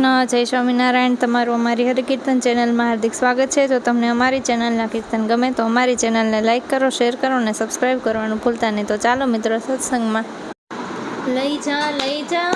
કૃષ્ણ, જય સ્વામિનારાયણ. તમારું અમારી હરિકીર્તન ચેનલમાં હાર્દિક સ્વાગત છે. જો તમને અમારી ચેનલના કીર્તન ગમે તો અમારી ચેનલને લાઇક કરો, શેર કરો અને સબસ્ક્રાઈબ કરવાનું ભૂલતા નહીં. તો ચાલો મિત્રો, સત્સંગમાં. લઈ જા લઈ જા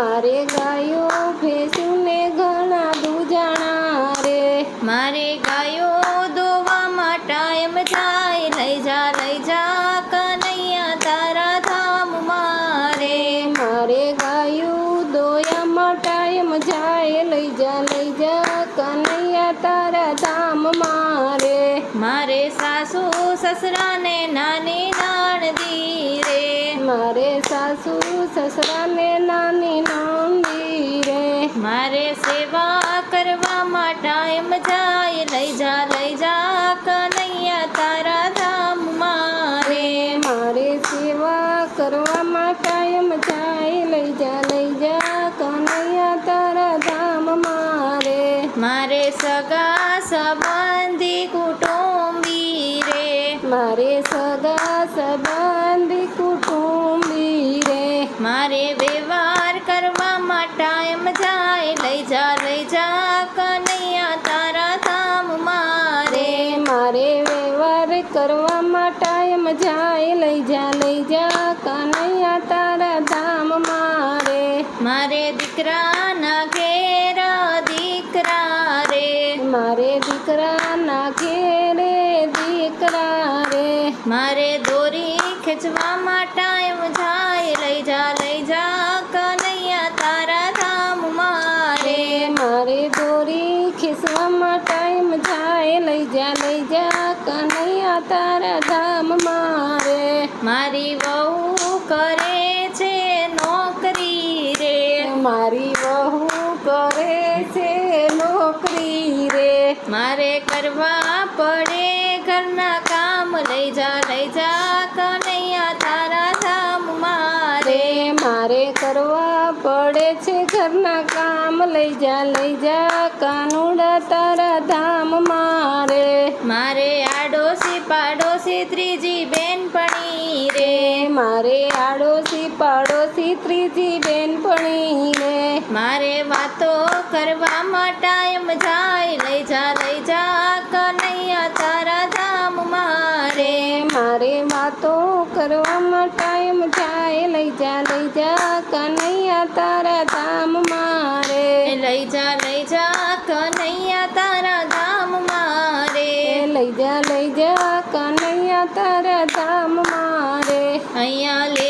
મારે ગાયો ભેંસુને ઘણા દૂજાણા રે. મારે ગાયો દોવામાં ટાઈમ જાય લઈ જા લઈ જા કનૈયા તારા ધામ મારે મારે ગાયું દોયામાં ટાઈમ જાય લઈ જા લઈ જા કનૈયા તારા ધામ મારે મારે સાસુ સસરાને નાની નાણદી રે મારે સાસુ સસરાને નાની નંદી રે. મારે સેવા કરવામાં ટાઈમ જાય. લઈ જા લઈ જા કનૈયા તારા ધામ મારે. મારે સેવા કરવામાં ટાઈમ જાય. લઈ જા લઈ જા કનૈયા તારા ધામ મારે. મારે સગા સંબંધી કુટુંબી રે. મારે સગા સંબંધી કુટુંબી મારે વ્યવહાર કરવામાં ટાઈમ જાય લઈ જા લઈ જા કનૈયા તારા ધામ મારે. મારે વ્યવહાર કરવામાં ટાઈમ જાય લઈ જા લઈ જા કનૈયા તારા ધામ મારે. મારે દીકરાના દોરી ખેંચવામાં ટાઈમ જાય, લઈ જા લઈ જા, કનૈયા તારા ધામ મારે. મારે દોરી ખીસવામાં ટાઈમ જાય, લઈ જા લઈ જા, કનૈયા તારા ધામ મારે. મારી વહુ કરે છે નોકરી રે. મારી વહુ કરે છે નોકરી રે. મારે કરવા પડે ઘરના કામ લઈ જા લઈ જા કનૈયા તારા ધામ મારે. રે મારે કરવા પડે છે ઘરના કામ. લઈ જા લઈ જા કાનુડા તારા ધામ મારે. મારે આડોશી પાડોશી ત્રીજી બેનપણી રે. મારે આડોશી પાડોશી ત્રીજી બેનપણી રે. મારે વાતો કરવામાં ટાઈમ જાય. લઈ જા मारे बातो करवा टाइम जाए लई जा लई जा कन्हैया तारा धाम मारे। लई जा लई जा कन्हैया तारा धाम मारे। लई जा लई जा कन्हैया तारा धाम मारे। अया ले